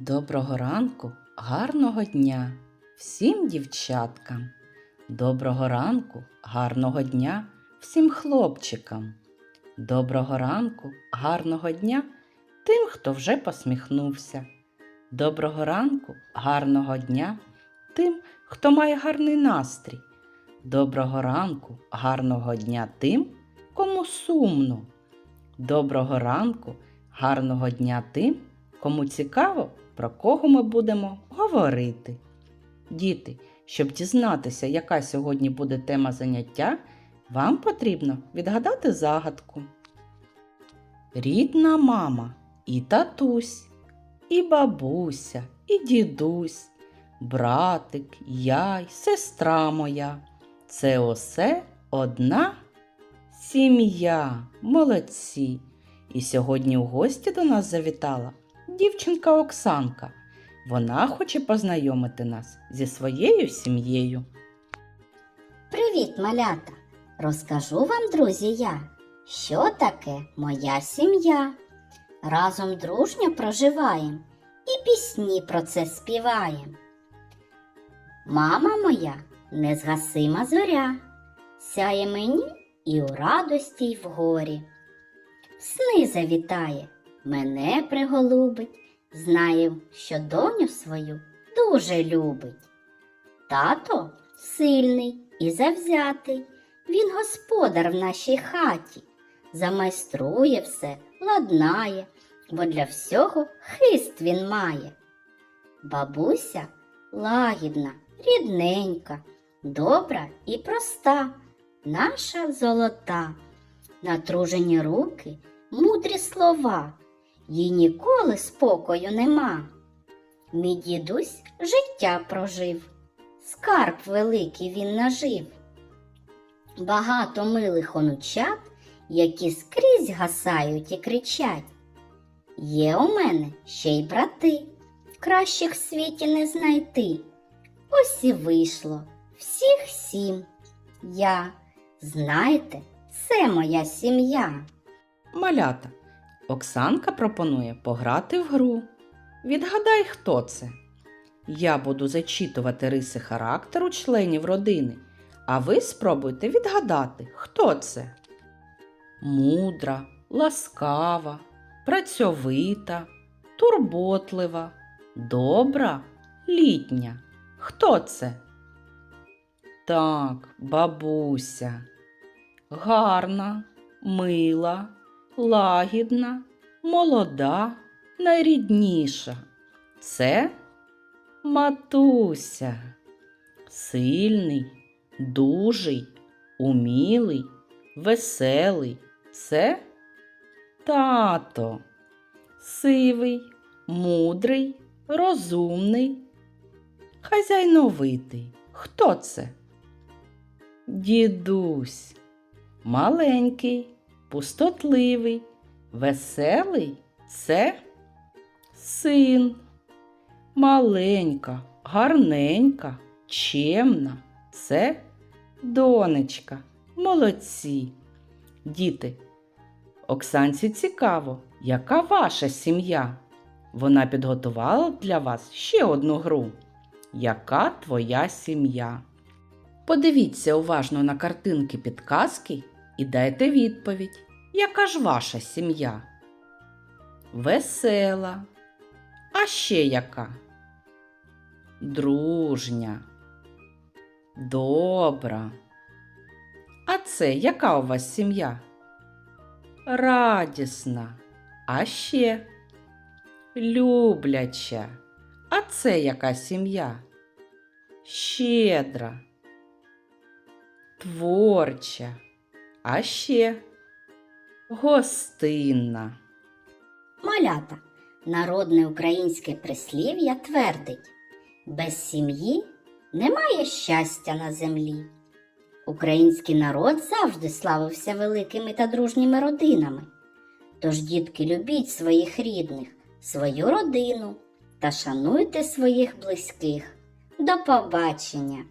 Доброго ранку, гарного дня всім дівчаткам. Доброго ранку, гарного дня всім хлопчикам. Доброго ранку, гарного дня тим, хто вже посміхнувся. Доброго ранку, гарного дня тим, хто має гарний настрій. Доброго ранку, гарного дня тим, кому сумно. Доброго ранку, гарного дня тим, кому цікаво, про кого ми будемо говорити. Діти, щоб дізнатися, яка сьогодні буде тема заняття, вам потрібно відгадати загадку. Рідна мама і татусь, і бабуся, і дідусь, братик, я й сестра моя. Це усе одна сім'я. Молодці. І сьогодні у гості до нас завітала дівчинка Оксанка. Вона хоче познайомити нас зі своєю сім'єю. Привіт, малята! Розкажу вам, друзі, я, що таке моя сім'я. Разом дружньо проживаєм і пісні про це співаєм. Мама моя незгасима зоря, сяє мені і у радості, й в горі. Сни завітає, мене приголубить, знає, що доню свою дуже любить. Тато сильний і завзятий, він господар в нашій хаті, замайструє все, ладнає, бо для всього хист він має. Бабуся лагідна, рідненька, добра і проста, наша золота, натружені руки, мудрі слова, їй ніколи спокою нема. Мій дідусь життя прожив, скарб великий він нажив. Багато милих онучат, які скрізь гасають і кричать. Є у мене ще й брати, кращих в світі не знайти. Ось і вийшло всіх сім. Я, знаєте, це моя сім'я. Малята. Оксанка пропонує пограти в гру. Відгадай, хто це. Я буду зачитувати риси характеру членів родини, а ви спробуйте відгадати, хто це. Мудра, ласкава, працьовита, турботлива, добра, літня. Хто це? Так, бабуся. Гарна, мила, лагідна, молода, найрідніша. Це матуся. Сильний, дужий, умілий, веселий. Це тато. Сивий, мудрий, розумний, хазяйновитий. Хто це? Дідусь. Маленький, пустотливий, веселий це син. Маленька, гарненька, чемна це донечка. Молодці. Діти, Оксанці цікаво, яка ваша сім'я? Вона підготувала для вас ще одну гру. Яка твоя сім'я? Подивіться уважно на картинки підказки і дайте відповідь. Яка ж ваша сім'я? Весела. А ще яка? Дружня. Добра. А це яка у вас сім'я? Радісна. А ще любляча. А це яка сім'я? Щедра. Творча. А ще гостинна. Малята, народне українське прислів'я твердить: без сім'ї немає щастя на землі. Український народ завжди славився великими та дружніми родинами. Тож, дітки, любіть своїх рідних, свою родину та шануйте своїх близьких. До побачення!